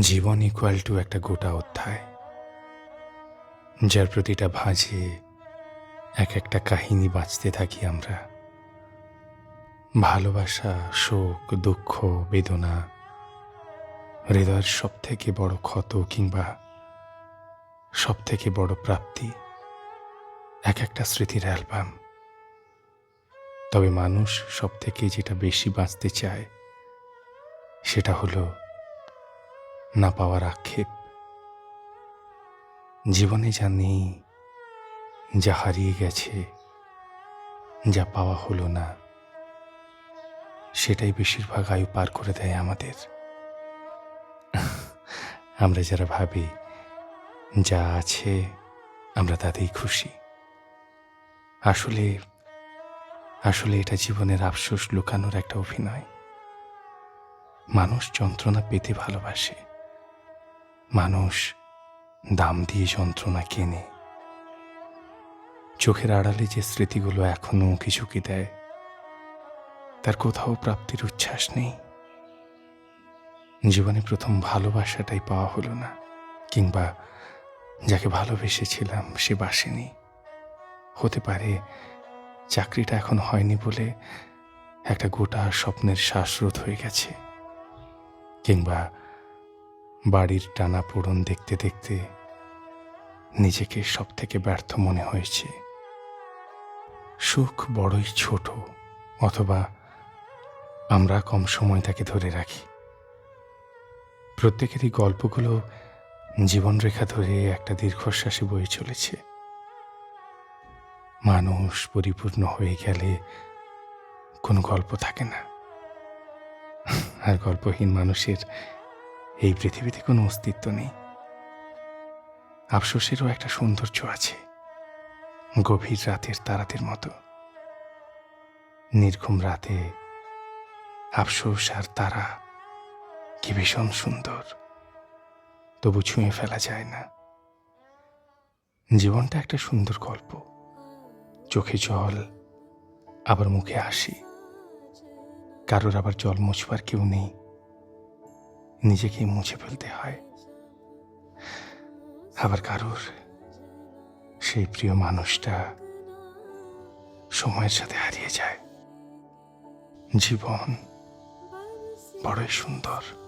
Jibon equal to একটা গোটা অধ্যায়, যার প্রতিটা ভাঁজে এক একটা কাহিনী বাঁচতে থাকি আমরা। ভালোবাসা, শোক, দুঃখ, বেদনা, হৃদয়ের সব থেকে বড় ক্ষত কিংবা সব থেকে বড় প্রাপ্তি এক একটা স্মৃতির অ্যালবাম। তবে মানুষ সব থেকে যেটা বেশি বাঁচতে চায় সেটা হলো না পাওয়ার আক্ষেপ। জীবনে যা নেই, যা হারিয়ে গেছে, যা পাওয়া হলো না, সেটাই বেশিরভাগ আয়ু পার করে দেয় আমাদের। আমরা যারা ভাবি, যা আছে, আমরা তাতেই খুশি। আসলে আসলে এটা জীবনের আফসোস লুকানোর একটা অভিনয়। মানুষ যন্ত্রণা পেতে ভালোবাসে। মানুষ দাম দিয়ে যন্ত্রণা কেনে। চোখের আড়ালে যে স্মৃতিগুলো এখনও উঁকি ঝুঁকি দেয়, তার কোথাও প্রাপ্তির উচ্ছ্বাস নেই। জীবনে প্রথম ভালোবাসাটাই পাওয়া হলো না, কিংবা যাকে ভালোবেসেছিলাম সে বাসেনি। হতে পারে চাকরিটা এখন হয়নি বলে একটা গোটা স্বপ্নের শ্বাসরোধ হয়ে গেছে, কিংবা বাড়ির টানা পোড়ন দেখতে দেখতে নিজেকে সব থেকে ব্যর্থ মনে হয়েছে। সুখ বড়ই ছোট, অথবা আমরা কম সময় তাকে ধরে রাখি। প্রত্যেকেরই গল্পগুলো জীবনরেখা ধরে একটা দীর্ঘশ্বাসে বয়ে চলেছে। মানুষ পরিপূর্ণ হয়ে গেলে কোনো গল্প থাকে না। আর গল্পহীন মানুষের এই পৃথিবীতে কোনো অস্তিত্ব নেই। আফসোসেরও একটা সৌন্দর্য আছে, গভীর রাতের তারাদের মতো। নির্ঘুম রাতে আফসোস আর তারা কি ভীষণ সুন্দর, তবু ছুঁয়ে ফেলা যায় না। জীবনটা একটা সুন্দর গল্প। চোখে জল, আবার মুখে হাসি। কারোর আবার জল মুছবার কেউ নেই। নিজেকেই মুছে ফেলতে হয়। আবার কারোর সেই প্রিয় মানুষটা সময়ের সাথে হারিয়ে যায়। জীবন বড়ই সুন্দর।